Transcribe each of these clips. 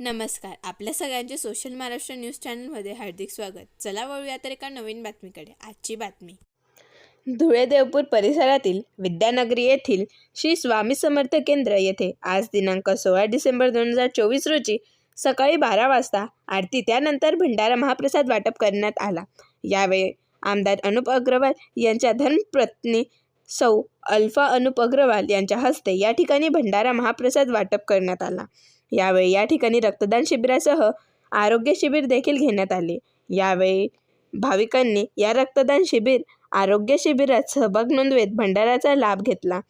नमस्कार. आपल्या सगळ्यांचे सोशल महाराष्ट्र न्यूज चॅनलमध्ये हार्दिक स्वागत. चला वळूया तर एका नवीन बातमीकडे. आजची बातमी. धुळे देवपूर परिसरातील विद्यानगरी येथील श्री स्वामी समर्थ केंद्र येथे आज दिनांक सोळा डिसेंबर दोन हजार चोवीस रोजी सकाळी बारा वाजता आरती त्यानंतर भंडारा महाप्रसाद वाटप करण्यात आला. यावेळी आमदार अनुप अग्रवाल यांच्या धर्मपत्नी सौ अल्फा अनुप अग्रवाल यांच्या हस्ते या ठिकाणी भंडारा महाप्रसाद वाटप करण्यात आला. यावेळी या ठिकाणी रक्तदान शिबिरासह आरोग्य शिबिर देखील घेण्यात आले. यावेळी भाविकांनी या रक्तदान शिबिर आरोग्य शिबिरात सहभाग नोंदवेत भंडाराचा लाभ घेतला.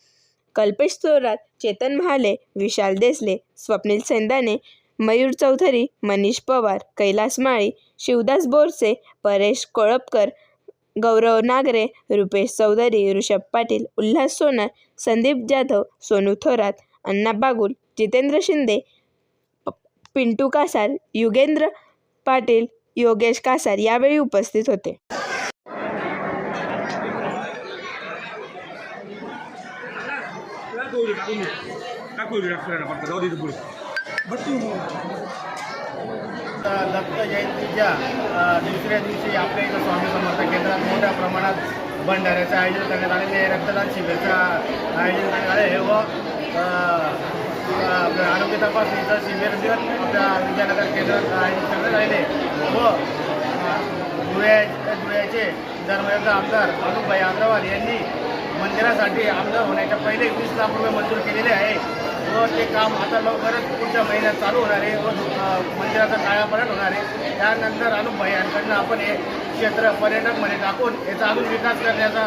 कल्पेश थोरात चेतन महाले विशाल देसले स्वप्नील सेंदाने मयूर चौधरी मनीष पवार कैलास माळी शिवदास बोरसे परेश कोळपकर गौरव नागरे रुपेश चौधरी ऋषभ पाटील उल्हास सोनार संदीप जाधव सोनू थोरात अण्णा बागुल जितेंद्र शिंदे पिंटू कासार युगेंद्र पाटील योगेश कासार यावेळी उपस्थित होते. टाकू दत्त जयंतीच्या दुसऱ्या दिवशी आपल्या इथं स्वामी समर्थ केंद्रात मोठ्या प्रमाणात भंडाऱ्याचं आयोजन करण्यात आलेले रक्तदान शिबिरचं आयोजन करण्यात आले. व आरोग्य तपासणीचं शिबिर देऊन आपल्या विद्यानगर केंद्रात आयोजित करण्यात आलेले व अ, धुळे धुळ्याचे धर्मयुक्त आमदार अनुभाई अग्रवाल यांनी मंदिरासाठी आमदार होण्याच्या पहिले वीस लाख रुपये मंजूर केलेले आहे. व ते काम आता लवकरच पुढच्या महिन्यात चालू होणार आहे. व मंदिराचा काळापलट होणार आहे. त्यानंतर अनुभाई यांकडनं आपण हे क्षेत्र पर्यटकमध्ये टाकून याचा अजून विकास करण्याचा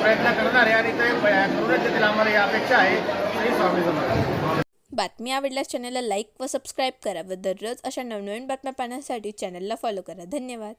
प्रयत्न करणार आहे आणि ते करूनच देतील आम्हाला ही अपेक्षा आहे. श्री स्वामी समर्थ. बातमी आवडल्यास चॅनलला लाईक व सबस्क्राईब करा व दररोज अशा नवनवीन बातम्या पाहण्यासाठी चॅनलला फॉलो करा. धन्यवाद.